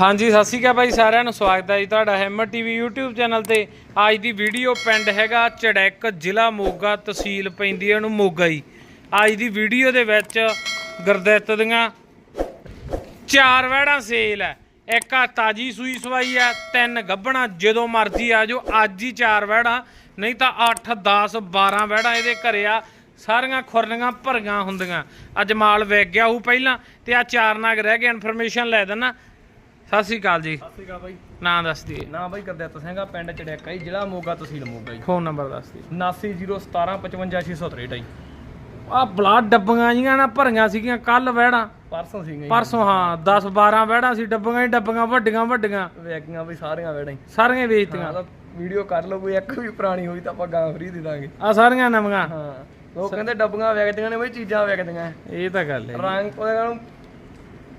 ਹਾਂਜੀ, ਸਤਿ ਸ਼੍ਰੀ ਅਕਾਲ ਬਾਈ ਸਾਰਿਆਂ ਨੂੰ। ਸਵਾਗਤ ਹੈ ਜੀ ਤੁਹਾਡਾ ਹੈਮਰ ਟੀਵੀ YouTube ਚੈਨਲ ਤੇ। ਅੱਜ ਦੀ ਵੀਡੀਓ ਪਿੰਡ ਹੈਗਾ ਚੜੈਕ, ਜ਼ਿਲ੍ਹਾ ਮੋਗਾ, ਤਹਿਸੀਲ ਪੈਂਦੀ ਹੈ ਉਹਨੂੰ ਮੋਗਾ ਹੀ। ਅੱਜ ਦੀ ਵੀਡੀਓ ਦੇ ਵਿੱਚ ਗੁਰਦਿੱਤ ਦੀਆਂ ਚਾਰ ਵੈੜਾਂ ਸੇਲ ਹੈ। ਇੱਕ ਆ ਤਾਜੀ ਸੂਈ ਸਵਾਈ ਹੈ, ਤਿੰਨ ਗੱਭਣਾ, ਜਦੋਂ ਮਰਜ਼ੀ ਆ ਜਾਓ, ਅੱਜ ਹੀ ਚਾਰ ਵਹਿੜਾਂ, ਨਹੀਂ ਤਾਂ 8 10 12 ਵੈੜਾਂ ਇਹਦੇ ਘਰੇ ਆ, ਸਾਰੀਆਂ ਖੁਰਨੀਆਂ ਭਰੀਆਂ ਹੁੰਦੀਆਂ। ਅੱਜ ਮਾਲ ਵੇਚ ਗਿਆ ਉਹ ਪਹਿਲਾਂ, ਤੇ ਆ ਚਾਰ ਨਾਗ ਰਹਿ ਗਏ, ਇਨਫੋਰਮੇਸ਼ਨ ਲੈ ਦੇਣਾ ਸਤਿ ਸ਼੍ਰੀ ਅਕਾਲ ਜੀ। ਸਤਿ ਸ਼੍ਰੀ ਅਕਾਲ ਬਾਈ। ਨਾਂ ਦੱਸ ਦਿਏ ਨਾ ਬਾਈ ਗੁਰਦਿੱਤ ਸਿੰਘਾ ਪਿੰਡ ਚੜਿਆਕਾ ਜੀ ਜ਼ਿਲ੍ਹਾ ਮੋਗਾ ਤਹਿਸੀਲ ਮੋਗਾ ਜੀ। ਫੋਨ ਨੰਬਰ ਦੱਸ ਦਿਏ 7901755663 ਜੀ। ਆ ਬਲਾਡ ਡੱਬੀਆਂ ਜੀਆਂ ਨਾ ਭਰੀਆਂ ਸੀਗੀਆਂ ਕੱਲ ਵਹਿੜਾਂ। ਪਰਸੋਂ ਸੀਗੇ ਪਰਸੋਂ ਹਾਂ 10 12 ਵਹਿੜਾਂ ਸੀ ਡੱਬੀਆਂ ਹੀ ਡੱਬੀਆਂ ਵੱਡੀਆਂ ਵੱਡੀਆਂ। ਵੇਗੀਆਂ ਬਈ ਸਾਰੀਆਂ ਵੇੜਾਂ ਹੀ। ਸਾਰੀਆਂ ਵੇਚਤੀਆਂ। ਵੀਡੀਓ ਕਰ ਲਓ ਕੋਈ ਇੱਕ ਵੀ ਪੁਰਾਣੀ ਹੋਈ ਤਾਂ ਆਪਾਂ ਗਾਂ ਫਰੀ ਦੇ ਦਾਂਗੇ। ਆ ਸਾਰੀਆਂ ਨਵੀਆਂ। ਹਾਂ ਉਹ ਕਹਿੰਦੇ ਡੱਬੀਆਂ ਵੇਚਦੀਆਂ ਨੇ ਬਈ ਚੀਜ਼ਾਂ ਵੇਚਦੀਆਂ ਇਹ ਤਾਂ ਗੱਲ ਹੈ ਰੰਗ ਉਹਦੇ ਨੂੰ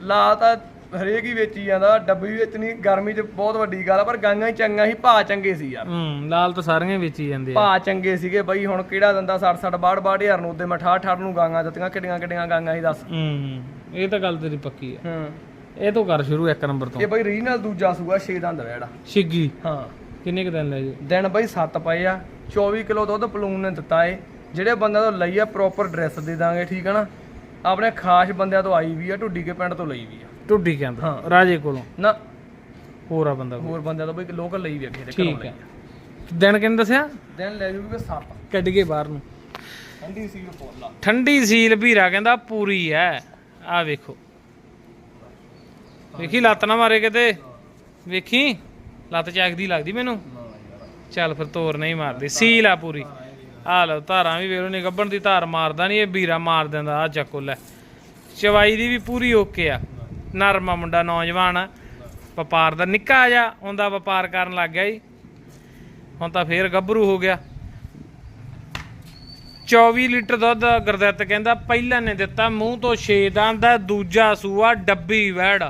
ਲਾ ਤਾਂ ਹਰੇਕ ਹੀ ਵੇਚੀ ਜਾਂਦਾ ਡੱਬੀ ਵੇਚਣੀ ਗਰਮੀ 'ਚ ਬਹੁਤ ਵੱਡੀ ਗੱਲ ਆ ਪਰ ਗਾਂਆਂ ਹੀ ਚੰਗਾ ਸੀ ਭਾ ਚੰਗੇ ਸੀ ਯਾਰ। ਹੂੰ ਲਾਲ ਤਾਂ ਸਾਰੀਆਂ ਵੇਚੀ ਜਾਂਦੇ ਆ। ਭਾ ਚੰਗੇ ਸੀਗੇ ਬਈ ਹੁਣ ਕਿਹੜਾ ਦਿੰਦਾ 60 60 62 62 ਹਜ਼ਾਰ ਨੂੰ ਉਹਦੇ ਮੈਂ 68 68 ਨੂੰ ਗਾਂਆਂ ਦਿੱਤੀਆਂ ਕਿੱਡੀਆਂ ਕਿੱਡੀਆਂ ਗਾਂਆਂ ਸੀ ਦੱਸ। ਹੂੰ ਇਹ ਤਾਂ ਗੱਲ ਤੇਰੀ ਪੱਕੀ ਹੈ ਹੂੰ। ਇਹ ਤੋਂ ਕਰ ਸ਼ੁਰੂ ਇੱਕ ਨੰਬਰ ਤੋਂ। ਇਹ ਬਈ ਰੀਜਨਲ ਦੂਜਾ ਸੂਆ 6 ਦੰਦ ਵੈੜਾ ਛਿੱਗੀ ਹਾਂ। ਕਿੰਨੇ ਕੁ ਦਿਨ ਲੈ ਜੀ? ਦਿਨ ਬਈ 7 ਪਏ ਆ 24 ਕਿਲੋ ਦੁੱਧ ਪਲੂਨ ਨੇ ਦਿੱਤਾ ਏ। ਜਿਹੜੇ ਬੰਦਿਆਂ ਤੋਂ ਲਈ ਆ ਪ੍ਰੋਪਰ ਡਰੈਸ ਦੇ ਦਾਂਗੇ ਠੀਕ ਆ ਨਾ? ਆਪਣੇ ਖਾਸ ਬੰਦਿਆਂ ਤੋਂ ਆਈ ਵੀ ਆ ਢੁੱਡੀ ਕੇ ਪਿੰਡ ਤੋਂ ਲਈ ਵੀ ਆ। ਟੁੱਡੀ ਕਹਿੰਦਾ ਹਾਂ। ਰਾਜੇ ਕੋਲੋਂ। ਨਾ। ਹੋਰ ਆ ਬੰਦਾ। ਹੋਰ ਬੰਦਿਆਂ ਤੋਂ ਬਈ ਲੋਕਲ ਲਈ ਵੀ ਆ ਕਿਸੇ ਦੇ ਘਰੋਂ ਠੀਕ ਲਈ ਹੈ। ਦਿਨ ਕਿੰਨੇ ਦੱਸਿਆ? ਦਿਨ ਲੈ ਜੂਗੇ 7 ਕੱਢ ਕੇ ਬਾਹਰ ਨੂੰ। ਠੰਡੀ ਸੀ ਪੋਲਾ ਠੰਡੀ ਸੀਲ ਵੀਰਾ ਕਹਿੰਦਾ ਪੂਰੀ ਐ। ਆ ਵੇਖੋ। ਵੇਖੀ ਲੱਤ ਨਾ ਮਾਰੇ ਕਿਤੇ। ਵੇਖੀ? ਲੱਤ ਚੱਕਦੀ ਲੱਗਦੀ ਮੈਨੂੰ। ਚੱਲ ਫਿਰ ਤੋਰ ਨਹੀਂ ਮਾਰਦੀ। ਸੀਲ ਆ ਪੂਰੀ। ਆ। ਲਓ ਧਾਰਾਂ ਵੀ ਵੇਰੋ ਨਹੀਂ ਗੱਬਣ ਦੀ ਧਾਰ ਮਾਰਦਾ ਨਹੀਂ ਇਹ ਵੀਰਾ ਮਾਰ ਦਿੰਦਾ ਆ ਚੱਕੋ ਲੈ। ਚਵਾਈ ਦੀ ਵੀ ਪੂਰੀ ਓਕੇ ਆ। ਨਰਮਾ ਮੁੰਡਾ, ਨੌਜਵਾਨ ਵਪਾਰ ਦਾ ਨਿੱਕਾ ਜਿਹਾ ਹੁੰਦਾ ਵਪਾਰ ਕਰਨ ਲੱਗ ਗਿਆ ਜੀ। ਹੁਣ ਤਾਂ ਫੇਰ ਗੱਭਰੂ ਹੋ ਗਿਆ। 24 ਲੀਟਰ ਦੁੱਧ ਗੁਰਦਿੱਤ ਕਹਿੰਦਾ, ਪਹਿਲਾਂ ਨੇ ਦਿੱਤਾ, ਮੂੰਹ ਤੋਂ 6 ਦੰਦ ਦਾ ਦੂਜਾ ਸੂਆ, ਡੱਬੀ ਵੈੜ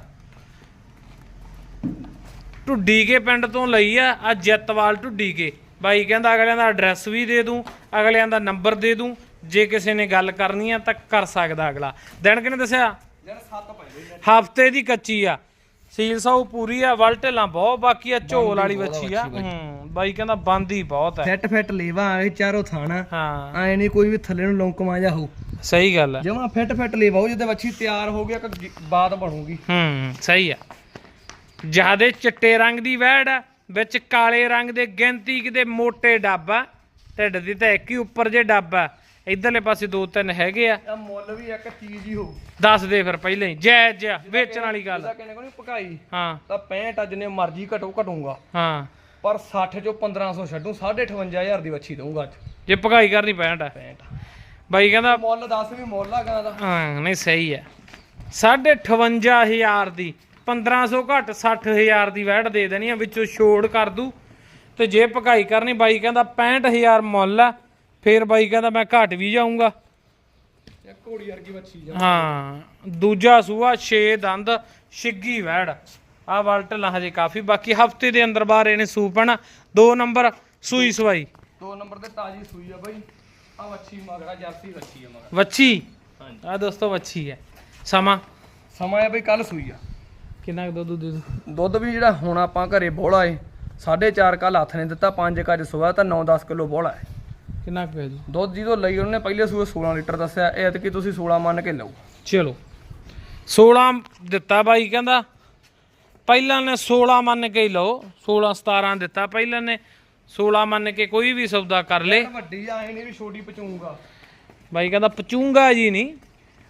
ਢੁੱਡੀ ਕੇ ਪਿੰਡ ਤੋਂ ਲਈ ਆ ਆ ਜੱਤਵਾਲ ਢੁੱਡੀ ਕੇ ਬਾਈ ਕਹਿੰਦਾ, ਅਗਲਿਆਂ ਦਾ ਐਡਰੈਸ ਵੀ ਦੇ ਦੂੰ, ਅਗਲਿਆਂ ਦਾ ਨੰਬਰ ਦੇ ਦੂੰ। ਜੇ ਕਿਸੇ ਨੇ ਗੱਲ ਕਰਨੀ ਆ ਤਾਂ ਕਰ ਸਕਦਾ ਅਗਲਾ। ਦਿਨ ਕਿਨੇ ਦੱਸਿਆ ਦਿਨ 7 ਪਏ ਬਈ ਹਫ਼ਤੇ ਦੀ ਕੱਚੀ ਆ। ਸੀਲ ਸੌ ਪੂਰੀ ਆ ਵਲਟਲਾਂ ਬਹੁਤ ਬਾਕੀ ਆ ਝੋਲ ਵਾਲੀ ਵੱਛੀ ਆ। ਹੂੰ ਬਾਈ ਕਹਿੰਦਾ ਬੰਦੀ ਬਹੁਤ ਹੈ ਫਿੱਟ ਫਿੱਟ ਲੇਵਾ ਆਏ ਚਾਰੋਂ ਥਾਣਾ। ਹਾਂ। ਐ ਨਹੀਂ ਕੋਈ ਵੀ ਥੱਲੇ ਨੂੰ ਲੌਂਕਮਾ ਜਾ ਹੋਊ ਸਹੀ ਗੱਲ ਆ। ਜਮਾ ਫਿੱਟ ਫਿੱਟ ਲੇਵਾ ਉਹ ਜਦੋਂ ਵੱਛੀ ਤਿਆਰ ਹੋ ਗਿਆ ਕਿ ਬਾਤ ਬਣੂਗੀ। ਹੂੰ ਸਹੀ ਆ। ਜਿਆਦੇ ਚਿੱਟੇ ਰੰਗ ਦੀ ਵਹਿੜ ਆ ਵਿੱਚ ਕਾਲੇ ਰੰਗ ਦੇ ਗਿਣਤੀ ਕਿਤੇ ਮੋਟੇ ਡੱਬ ਆ। ਢਿੱਡ ਦੀ ਤਾਂ ਇੱਕ ਹੀ ਉੱਪਰ ਜੇ ਡੱਬ ਆ ਇਧਰਲੇ ਪਾਸੇ ਦੋ ਤਿੰਨ ਹੈਗੇ ਆ। ਆ ਮੁੱਲ ਵੀ ਇੱਕ ਚੀਜ਼ ਹੀ ਹੋਊ। ਦੱਸ ਦੇ ਫਿਰ ਪਹਿਲਾਂ ਹੀ ਜਾਇਜ਼ ਜਿਹਾ ਵੇਚਣ ਵਾਲੀ ਗੱਲ। ਇਹਦਾ ਕਹਿੰਦੇ ਕੋਈ ਪਕਾਈ ਹਾਂ। ਤਾਂ 65 ਅੱਜ ਨੇ ਮਰਜ਼ੀ ਘਟੋ ਘਟੂਗਾ। ਹਾਂ। ਪਰ 60 ਚੋਂ 1500 ਛੱਡੂ 58500 ਦੀ ਵੱਛੀ ਦਊਂਗਾ ਅੱਜ। ਜੇ ਭਗਾਈ ਕਰਨੀ ਪੈਂਟ ਆ। 65 ਬਾਈ ਕਹਿੰਦਾ ਮੁੱਲ ਦੱਸ ਵੀ ਮੁੱਲ ਆ ਗਾਂ ਦਾ। ਹਾਂ ਨਹੀਂ ਸਹੀ ਹੈ 58500 ਦੀ 1500 ਘੱਟ 60000 ਦੀ ਵੈਟ ਦੇ ਦੇਣੀ ਆ ਵਿੱਚੋਂ ਛੋੜ ਕਰ ਦੂ। ਤੇ ਜੇ ਭਗਾਈ ਕਰਨੀ ਬਾਈ ਕਹਿੰਦਾ 65000 ਮੁੱਲ ਆ ਫੇਰ ਬਾਈ ਕਹਿੰਦਾ ਮੈਂ ਘੱਟ ਵੀ ਜਾਊਂਗਾ। ਇਹ ਘੋੜੀ ਵਰਗੀ ਵੱਛੀ ਜਾ ਹਾਂ ਦੂਜਾ ਸੂਆ 6 ਦੰਦ ਛਿੱਗੀ ਵੈੜ। ਆ ਵਲਟ ਹਜੇ ਕਾਫੀ ਬਾਕੀ ਹਫ਼ਤੇ ਦੇ ਅੰਦਰ ਬਾਹਰ ਇਹਨੇ ਸੂਪਣਾ ਦੋ ਨੰਬਰ ਸੂਈ ਸਵਾਈ। ਦੋ ਨੰਬਰ ਤੇ ਤਾਜੀ ਸੂਈ ਆ ਬਾਈ। ਆ ਵੱਛੀ ਮਗਰਾ ਜਰਸੀ ਵੱਛੀ ਆ ਮਗਰ। ਵੱਛੀ? ਹਾਂਜੀ। ਆ ਦੋਸਤੋ ਵੱਛੀ ਹੈ। ਸਮਾਂ? ਸਮਾਂ ਆ ਬਈ ਕੱਲ ਸੂਈ ਆ। ਕਿੰਨਾ ਕੁ ਦੁੱਧ ਦੂ ਦੁੱਧ ਵੀ ਜਿਹੜਾ ਹੁਣ ਆਪਾਂ ਘਰੇ ਬੋਲਾ ਏ 4.5 ਕੱਲ ਹੱਥ ਨੇ ਦਿੱਤਾ 5 ਕੱਜ ਸੋਇਆ ਤਾਂ 9-10 ਕਿਲੋ ਬੋਲਾ ਏ ਕਿੰਨਾ ਕੁ ਪੈ ਜੂ? ਦੁੱਧ ਜਦੋਂ ਲਈ ਉਹਨੇ ਪਹਿਲੇ ਸੂਏ 16 ਲੀਟਰ ਦੱਸਿਆ ਇਹ ਐਤਕੀ ਤੁਸੀਂ 16 ਮੰਨ ਕੇ ਲਓ। ਚਲੋ। 16 ਦਿੱਤਾ ਬਾਈ ਕਹਿੰਦਾ ਪਹਿਲਾਂ ਨੇ 16 ਮੰਨ ਕੇ ਹੀ ਲਓ 16 17 ਦਿੱਤਾ ਪਹਿਲਾਂ ਨੇ 16 ਮੰਨ ਕੇ ਕੋਈ ਵੀ ਸੌਦਾ ਕਰ ਲੇ। ਵੱਡੀ ਆਏ ਨਹੀਂ ਵੀ ਛੋਟੀ ਪਚੂਗਾ। ਬਾਈ ਕਹਿੰਦਾ ਪਚੂੰਗਾ ਜੀ ਨਹੀਂ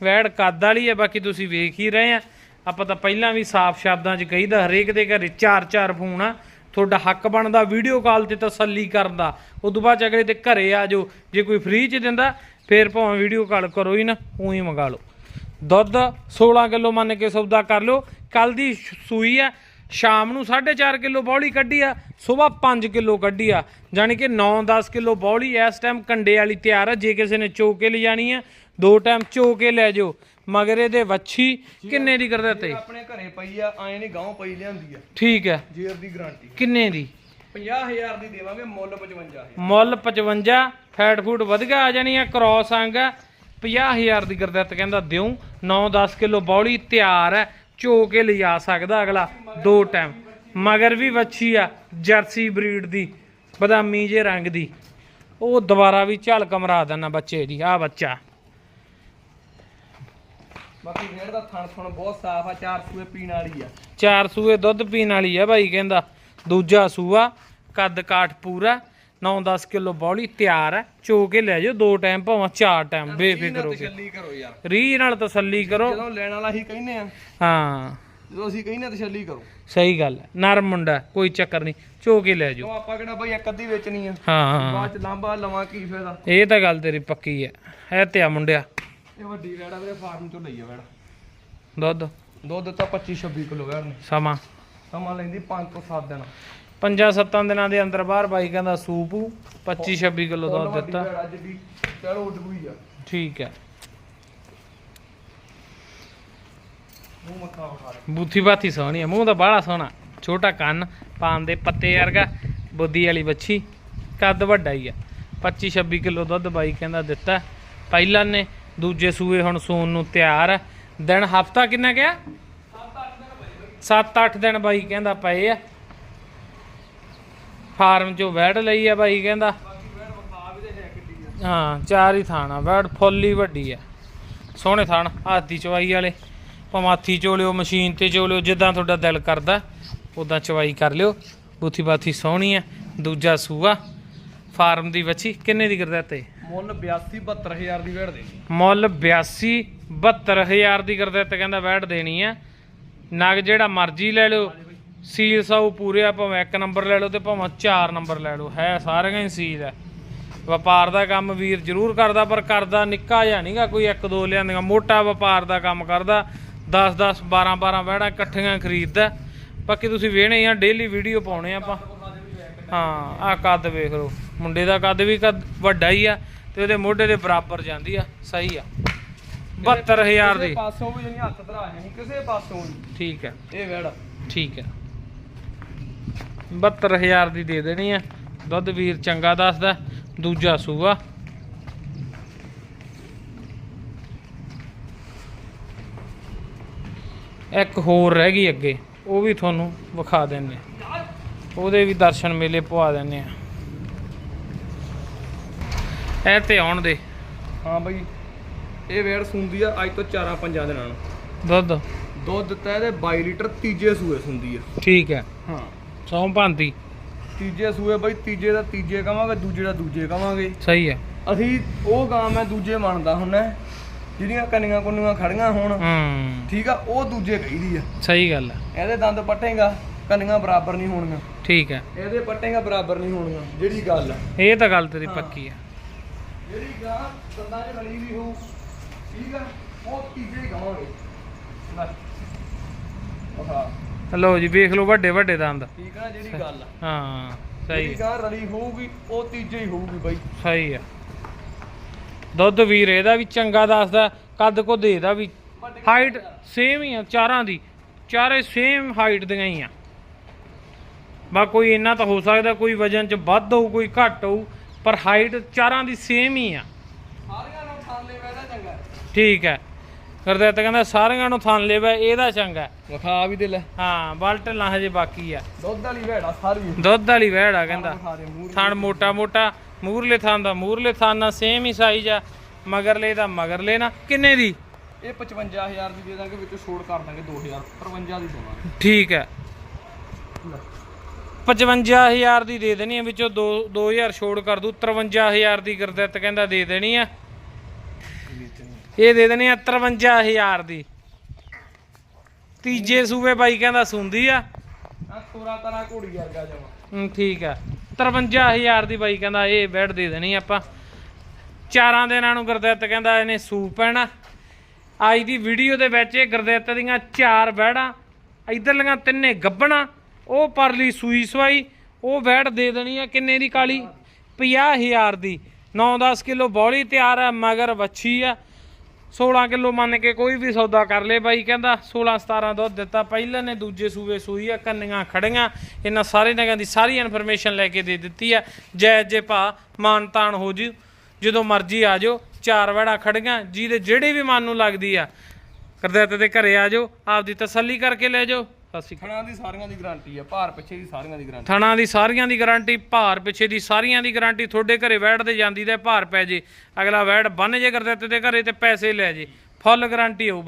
ਵੈੜ ਕੱਦ ਵਾਲੀ ਹੈ ਬਾਕੀ ਤੁਸੀਂ ਵੇਖ ਹੀ ਰਹੇ ਆ। ਆਪਾਂ ਤਾਂ ਪਹਿਲਾਂ ਵੀ ਸਾਫ਼ ਸ਼ਬਦਾਂ 'ਚ ਕਹੀਦਾ ਹਰੇਕ ਦੇ ਘਰੇ ਚਾਰ ਚਾਰ ਫੋਨ ਆ ਤੁਹਾਡਾ ਹੱਕ ਬਣਦਾ ਵੀਡੀਓ ਕਾਲ ਤੇ ਤਸੱਲੀ ਕਰਨ ਦਾ। ਤੋਂ ਬਾਅਦ 'ਚ ਅਗਲੇ ਦੇ ਘਰੇ ਆ ਜਾਓ। ਜੇ ਕੋਈ ਫ੍ਰੀ 'ਚ ਦਿੰਦਾ, ਫੇਰ ਭਾਵੇਂ ਵੀਡੀਓ ਕਾਲ ਕਰੋ ਹੀ ਨਾ ਉਹੀ ਮੰਗਾ ਲਓ। ਦੁੱਧ 16 ਕਿਲੋ ਮੰਨ ਕੇ ਸੌਦਾ ਕਰ ਲਓ। ਕੱਲ ਦੀ ਸੂਈ ਆ, ਸ਼ਾਮ ਨੂੰ 4.5 ਕਿਲੋ ਬੌਲੀ ਕੱਢੀ ਆ, ਸਵੇਰ 5 ਕਿਲੋ ਕੱਢੀ ਆ। ਜਾਣੀ ਕਿ 9-10 ਕਿਲੋ ਬੌਲੀ ਇਸ ਟਾਈਮ ਕੰਡੇ ਵਾਲੀ ਤਿਆਰ ਆ, ਜੇ ਕਿਸੇ ਨੇ ਚੋ ਕੇ ਲਿਜਾਣੀ ਆ ਦੋ ਟਾਈਮ ਚੋ ਕੇ ਲੈ ਜਾਓ। ਮਗਰ ਇਹਦੇ ਵੱਛੀ ਕਿੰਨੇ ਦੀ ਕਰ ਦਿੱਤੇ ਆਪਣੇ ਘਰੇ ਪਈ ਆ ਆਏ ਨਹੀਂ ਗਾਉਂ ਪਈ ਲਿਆਂਦੀ ਆ। ਠੀਕ ਹੈ ਜੇਰ ਦੀ ਗਾਰੰਟੀ। ਕਿੰਨੇ ਦੀ? 50000 ਦੀ ਦੇਵਾਂਗੇ ਮੁੱਲ 55000 ਮੁੱਲ 55 ਫੈਟ ਫੂਡ ਵਧੀਆ ਆ ਜਾਣੀ ਆ ਕ੍ਰੋਸ ਅੰਗ ਆ। 50000 ਦੀ ਗਰਦਤ ਕਹਿੰਦਾ ਦਿਉ 9-10 ਕਿਲੋ ਬੌਲੀ ਤਿਆਰ ਹੈ ਚੋ ਕੇ ਲਿਜਾ ਸਕਦਾ ਅਗਲਾ ਦੋ ਟਾਈਮ। ਮਗਰ ਵੀ ਵੱਛੀ ਆ ਜਰਸੀ ਬਰੀਡ ਦੀ ਬਦਾਮੀ ਜੇ ਰੰਗ ਦੀ। ਉਹ ਦੁਬਾਰਾ ਵੀ ਝਲਕ ਮਰਾ ਦੇਣਾ ਬੱਚੇ ਦੀ ਆ ਬੱਚਾ। ਬਾਕੀ ਵੇੜ ਦਾ ਥਣ ਥਣ ਬਹੁਤ ਸਾਫ਼ ਆ ਚਾਰ ਸੂਏ ਪੀਣ ਵਾਲੀ ਆ। ਚਾਰ ਸੂਏ ਦੁੱਧ ਪੀਣ ਵਾਲੀ ਆ ਭਾਈ ਕਹਿੰਦਾ। ਦੂਜਾ ਸੂਆ ਕੱਦ ਕਾਠ ਪੂਰਾ 9-10 ਕਿਲੋ ਬੌਲੀ ਤਿਆਰ ਹੈ ਚੋ ਕੇ ਲੈ ਜਾਓ ਦੋ ਟਾਈਮ ਭਾਵੇਂ ਚਾਰ ਟਾਈਮ ਬੇਫਿਕਰ ਹੋ ਕੇ। ਤਸੱਲੀ ਕਰੋ ਯਾਰ। ਰੀਝ ਨਾਲ ਤਸੱਲੀ ਕਰੋ। ਜਦੋਂ ਲੈਣ ਵਾਲਾ ਹੀ ਕਹਿੰਦੇ ਆ। ਹਾਂ। ਜਦੋਂ ਅਸੀਂ ਕਹਿੰਦੇ ਆ ਤਸੱਲੀ ਕਰੋ। ਸਹੀ ਗੱਲ ਹੈ ਨਰਮ ਮੁੰਡਾ ਕੋਈ ਚੱਕਰ ਨਹੀਂ ਚੋ ਕੇ ਲੈ ਜਾਓ। ਆਪਾਂ ਕਿਹੜਾ ਬਈ ਇੱਕ ਅੱਧੀ ਵੇਚਣੀ ਆ ਹਾਂ ਬਾਅਦ ਚ ਲਾਂਬਾ ਲਵਾਂ ਕੀ ਫਾਇਦਾ। ਇਹ ਤਾਂ ਗੱਲ ਤੇਰੀ ਪੱਕੀ ਹੈ ਹੈ ਤੇ ਆ ਮੁੰਡਿਆ। ਇਹ ਵੱਡੀ ਵੇੜ ਆ ਵੀਰੇ ਫਾਰਮ ਚੋਂ ਲਈ ਆ ਵੇੜ। ਦੁੱਧ? ਦੁੱਧ ਤਾਂ 25 26 ਕਿਲੋ ਵੇੜ ਨੇ। ਸਮਾਂ? ਸਮਾਂ ਲੈਂਦੀ 5 ਤੋਂ 7 ਦਿਨ। ਪੰਜਾਂ ਸੱਤਾਂ ਦਿਨਾਂ ਦੇ ਅੰਦਰ ਬਾਹਰ ਬਾਈ ਕਹਿੰਦਾ ਸੂਪੂ 25 26 ਕਿਲੋ ਦੁੱਧ ਵੱਡੀ ਦਿੱਤਾ। ਅੱਜ ਦੀ ਚਲੋ ਉੱਡ ਗਈ ਆ। ਠੀਕ ਹੈ ਮੂੰਹ ਮੱਥਾ ਵਿਖਾ ਦੇ ਬੂਥੀ ਬਾਥੀ ਸੋਹਣੀ ਆ ਮੂੰਹ ਤਾਂ ਬਾਹਲਾ ਸੋਹਣਾ। ਛੋਟਾ ਕੰਨ ਪਾਨ ਦੇ ਪੱਤੇ ਵਰਗਾ ਬੁੱਧੀ ਵਾਲੀ ਬੱਚੀ ਕੱਦ ਵੱਡਾ ਹੀ ਆ। 25 26 ਕਿਲੋ ਦੁੱਧ ਬਾਈ ਕਹਿੰਦਾ ਦਿੱਤਾ। ਪਹਿਲਾਂ ਨੇ ਦੂਜੇ ਸੂਏ ਹੁਣ ਸੂਣ ਨੂੰ ਤਿਆਰ। ਹੈ ਦਿਨ ਹਫਤਾ ਕਿੰਨਾ ਗਿਆ? 7-8 ਦਿਨ ਬਾਈ ਕਹਿੰਦਾ ਪਏ ਆ। ਫਾਰਮ ਚੋਂ ਵੈੜ ਲਈ ਆ ਬਾਈ ਕਹਿੰਦਾ। ਹਾਂ, ਚਾਰ ਹੀ ਥਾਣਾ, ਵੈੜ ਫੁੱਲੀ ਵੱਡੀ ਆ। ਸੋਹਣੇ ਥਾਣ ਹੱਥ ਦੀ ਚਵਾਈ ਵਾਲੇ। ਭਾਵੇਂ ਹੱਥੀ ਚੋਲਿਓ ਮਸ਼ੀਨ ਤੇ ਚੋਲਿਓ ਜਿੱਦਾਂ ਤੁਹਾਡਾ ਦਿਲ ਕਰਦਾ ਉਦਾਂ ਚਵਾਈ ਕਰ ਲਿਓ। ਬੂਥੀ ਬਾਥੀ ਸੋਹਣੀ ਆ। ਦੂਜਾ ਸੂਆ, ਫਾਰਮ ਦੀ ਵੱਛੀ ਕਿੰਨੇ ਦੀ ਕਰਦਾ ਤੇ ਮੁੱਲ 82 72000 ਦੀ ਵੇੜ ਦੇ ਮੁੱਲ 82 72000 ਦੀ ਕਰਦਾ ਤੇ ਕਹਿੰਦਾ ਵੈਟ ਦੇਣੀ ਆ। ਨਗ ਜਿਹੜਾ ਮਰਜ਼ੀ ਲੈ ਲਓ, ਸੀਲ ਸਾਊ ਪੂਰੇ ਆ, ਭਾਵੇਂ ਇੱਕ ਨੰਬਰ ਲੈ ਲਓ ਤੇ ਭਾਵੇਂ ਚਾਰ ਨੰਬਰ ਲੈ ਲਓ, ਹੈ ਸਾਰਿਆਂ ਹੀ ਸੀਲ ਆ। ਵਪਾਰ ਦਾ ਕੰਮ ਵੀਰ ਜ਼ਰੂਰ ਕਰਦਾ, ਪਰ ਕਰਦਾ ਨਿੱਕਾ ਜਿਹਾ ਨਹੀਂਗਾ ਕੋਈ ਇੱਕ ਦੋ ਲਿਆਂਦੀਆਂ, ਮੋਟਾ ਵਪਾਰ ਦਾ ਕੰਮ ਕਰਦਾ 10 10 12 12 ਵਹਿੜਾਂ ਇਕੱਠੀਆਂ ਖਰੀਦਦਾ। ਬਾਕੀ ਤੁਸੀਂ ਵੇਹਣੇ ਆ ਡੇਲੀ ਵੀਡੀਓ ਪਾਉਣੇ ਆ ਆਪਾਂ। ਹਾਂ, ਆਹ ਕੱਦ ਵੇਖ ਲਓ, ਮੁੰਡੇ ਦਾ ਕੱਦ ਵੀ ਕੱਦ ਵੱਡਾ ਹੀ ਆ। ਤੇ ਉਹਦੇ ਮੋਢੇ ਦੇ ਬਰਾਬਰ ਜਾਂਦੀ ਆ ਸਹੀ ਆ। 72000 ਕਿਸੇ ਦੀ। ਪਾਸੋਂ ਵੀ ਨਹੀਂ ਹੱਥ ਧਰਾ ਨਹੀਂ ਕਿਸੇ ਪਾਸੋਂ ਵੀ ਠੀਕ ਹੈ ਇਹ ਵੇੜ। ਠੀਕ ਹੈ 72000 ਦੀ ਦੇ ਦੇਣੀ ਆ। ਦੁੱਧ ਵੀਰ ਚੰਗਾ ਦੱਸਦਾ ਦੂਜਾ ਸੂਆ। ਇੱਕ ਹੋਰ ਰਹਿ ਗਈ ਅੱਗੇ ਉਹ ਵੀ ਤੁਹਾਨੂੰ ਵਿਖਾ ਦਿੰਨੇ ਆ। ਉਹਦੇ ਵੀ ਦਰਸ਼ਨ ਮੇਲੇ ਪਵਾ ਦਿੰਨੇ ਆ। ਇਹ ਤੇ ਆਉਣ ਦੇ। ਹਾਂ ਬਈ। ਇਹ ਵੇੜ ਸੁੰਦੀ ਆ ਅੱਜ ਤੋਂ 4-5 ਦਿਨਾਂ ਨੂੰ। ਦੁੱਧ? ਦੁੱਧ ਦਿੱਤਾ ਇਹਦੇ 22 ਲੀਟਰ ਤੀਜੇ ਸੂਏ ਸੁੰਦੀ ਆ। ਠੀਕ ਹੈ। ਹਾਂ। ਸੌਂ ਭਾਂਤੀ। ਤੀਜੇ ਸੂਏ ਬਈ ਤੀਜੇ ਦਾ ਤੀਜੇ ਕਵਾਂਗੇ ਦੂਜੇ ਦਾ ਦੂਜੇ ਕਵਾਂਗੇ। ਸਹੀ ਹੈ। ਅਸੀਂ ਉਹ ਗਾਂ ਮੈਂ ਦੂਜੇ ਮੰਨਦਾ ਹੁੰਨਾ ਜਿਹੜੀਆਂ ਕੰਨੀਆਂ ਕੁੰਨੀਆਂ ਖੜੀਆਂ ਹੋਣ। ਹੂੰ। ਠੀਕ ਆ ਉਹ ਦੂਜੇ ਕਹੀਦੀ ਆ। ਸਹੀ ਗੱਲ ਹੈ। ਇਹਦੇ ਦੰਦ ਪੱਟੇਗਾ ਕੰਨੀਆਂ ਬਰਾਬਰ ਨਹੀਂ ਹੋਣੀਆਂ। ਠੀਕ ਹੈ। ਇਹਦੇ ਪੱਟੇਗਾ ਬਰਾਬਰ ਨਹੀਂ ਹੋਣੀਆਂ ਜਿਹੜੀ ਗੱਲ ਆ। ਇਹ ਤਾਂ ਗੱਲ ਤੇਰੀ ਪੱਕੀ ਆ ਜਿਹੜੀ ਗਾਂ ਦੰਦਾਂ 'ਚ ਰਲੀ ਵੀ ਹੋਊ ਠੀਕ ਆ? ਉਹ ਤੀਜੇ ਹੀ ਲੈ ਆਹਾ। ਲਓ ਜੀ ਵੇਖ ਲਓ ਵੱਡੇ ਵੱਡੇ ਦੰਦ। ਠੀਕ ਆ ਜਿਹੜੀ ਗੱਲ ਆ। ਹਾਂ ਸਹੀ ਜਿਹੜੀ ਹੈ, ਗਾਂ ਰਲੀ ਹੋਊਗੀ ਉਹ ਤੀਜੇ ਹੀ ਹੋਊਗੀ ਬਾਈ। ਸਹੀ ਆ। ਦੁੱਧ ਵੀਰ ਇਹਦਾ ਵੀ ਚੰਗਾ ਦੱਸਦਾ ਕੱਦ ਕੋ ਦੇਦਾ ਵੀ ਹਾਈਟ ਸੇਮ ਹੀ ਆ ਚਾਰਾਂ ਦੀ। ਚਾਰੇ ਸੇਮ ਹਾਈਟ ਦੀਆਂ ਹੀ ਆ। ਬਾ ਕੋਈ ਇੰਨਾ ਤਾਂ ਹੋ ਸਕਦਾ ਕੋਈ ਵਜਨ ਚ ਵੱਧ ਹੋਊ ਕੋਈ ਘੱਟ ਹੋਊ। ਪਰ ਹਾਈਟ ਚਾਰਾਂ ਦੀ ਸੇਮ ਹੀ ਆ। ਸਾਰੀਆਂ ਨੂੰ ਥਾਲੇ ਵੈਦਾ ਚੰਗਾ। ਠੀਕ ਹੈ। ਗੁਰਦਿੱਤ ਕਹਿੰਦਾ ਸਾਰਿਆਂ ਨੂੰ ਥਾਨ ਲੈਵਾ ਇਹਦਾ ਚੰਗਾ ਹੈ। ਵਿਖਾ ਵੀ ਦੇ ਲੈ। ਹਾਂ ਬਲਟ ਲਾ ਹਜੇ ਬਾਕੀ ਆ। ਦੁੱਧ ਵਾਲੀ ਭੇੜਾ ਸਾਰੀ। ਦੁੱਧ ਵਾਲੀ ਵਹਿੜ ਆ ਕਹਿੰਦਾ। ਥਣ ਮੋਟਾ ਮੋਟਾ ਮੂਰਲੇ ਥਾਂ ਦਾ ਮੂਰਲੇ ਥਾਂ ਨਾਲ ਸੇਮ ਹੀ ਸਾਈਜ਼ ਆ। ਮਗਰਲੇ ਦਾ ਮਗਰਲੇ ਨਾ ਕਿੰਨੇ ਦੀ? ਇਹ 55000 ਦੀ ਦੇ ਦਾਂਗੇ ਵਿੱਚੋਂ ਛੋੜ ਕਰ ਦਾਂਗੇ 2000 55 ਦੀ ਦੇਵਾਂਗੇ। ਠੀਕ ਹੈ। 55000 ਦੀ ਦੇ ਦੇਣੀ ਆ ਵਿੱਚੋਂ 2 2000 ਛੋੜ ਕਰ ਦੂ 53000 ਦੀ ਗੁਰਦਿੱਤ ਕਹਿੰਦਾ ਦੇ ਦੇਣੀ ਆ ਇਹ ਦੇ ਦੇਣੀ ਆ 53000 ਦੀ। ਤੀਜੇ ਸੂਬੇ ਬਾਈ ਕਹਿੰਦਾ ਸੁੰਦੀ ਆ। ਤੋਰਾ ਤਰਾ ਘੋੜੀ ਵਰਗਾ ਜਮਾ। ਠੀਕ ਆ। 53000 ਦੀ ਬਾਈ ਕਹਿੰਦਾ ਇਹ ਬੈਡ ਦੇ ਦੇਣੀ ਆਪਾਂ। ਚਾਰਾਂ ਦਿਨਾਂ ਨੂੰ ਗੁਰਦਿੱਤ ਕਹਿੰਦਾ ਇਹਨੇ ਸੂਪ ਪੈਣਾ। ਅੱਜ ਦੀ ਵੀਡੀਓ ਦੇ ਵਿੱਚ ਇਹ ਗੁਰਦਿੱਤ ਦੀਆਂ ਚਾਰ ਬੈੜਾਂ ਇਧਰਲੀਆਂ ਤਿੰਨੇ ਗੱਬਣਾ ਉਹ ਪਰਲੀ ਸੂਈ ਸਵਾਈ, ਉਹ ਵੈਟ ਦੇ ਦੇਣੀ ਆ ਕਿੰਨੇ ਦੀ ਕਾਲੀ? 50000 ਦੀ। 9-10 ਕਿਲੋ ਬੌਲੀ ਤਿਆਰ ਆ, ਮਗਰ ਵੱਛੀ ਆ। 16 ਕਿਲੋ ਮੰਨ ਕੇ ਕੋਈ ਵੀ ਸੌਦਾ ਕਰ ਲੇ ਬਾਈ, ਕਹਿੰਦਾ 16 17 ਦੁੱਧ ਦਿੱਤਾ। ਪਹਿਲਾਂ ਨੇ ਦੂਜੇ ਸੂਬੇ ਸੂਈ ਆ, ਕੰਨੀਆਂ ਖੜੀਆਂ। ਇਹਨਾਂ ਸਾਰੇ ਨਗਾਂ ਦੀ ਸਾਰੀ ਇਨਫੋਰਮੇਸ਼ਨ ਲੈ ਕੇ ਦੇ ਦਿੱਤੀ ਆ। ਜੈ ਜੇ ਭਾ, ਮਾਨ ਤਾਨ ਹੋ ਜੂ। ਜਦੋਂ ਮਰਜ਼ੀ ਆ ਜਾਓ, ਚਾਰ ਵੜਾ ਖੜੀਆਂ, ਜਿਹਦੇ ਜਿਹੜੇ ਵੀ ਮਨ ਨੂੰ ਲੱਗਦੀ ਆ ਕਰਦੈਤ ਦੇ ਘਰੇ ਆ ਜਾਓ, ਆਪਦੀ ਤਸੱਲੀ ਕਰਕੇ ਲੈ ਜਾਓ। ਸਤਿ ਸ਼੍ਰੀ ਅਕਾਲ। ਥਣਾ ਦੀ ਸਾਰੀਆਂ ਦੀ ਗਾਰੰਟੀ ਆ ਭਾਰ ਪਿੱਛੇ ਦੀ ਸਾਰੀਆਂ ਦੀ ਗਾਰੰਟੀ। ਥਣਾ ਦੀ ਸਾਰੀਆਂ ਦੀ ਗਾਰੰਟੀ ਭਾਰ ਪਿੱਛੇ ਦੀ ਸਾਰੀਆਂ ਦੀ ਗਾਰੰਟੀ ਤੁਹਾਡੇ ਘਰੇ ਵੈੜ ਤੇ ਜਾਂਦੀ ਤੇ ਭਾਰ ਪੈ ਜੇ। ਅਗਲਾ ਵੈੜ ਬੰਨ ਜੇ ਕਰਦੈਤ ਦੇ ਘਰੇ ਤੇ ਪੈਸੇ ਲੈ ਜੇ। ਫੁੱਲ ਗਾਰੰਟੀ ਹੋਊ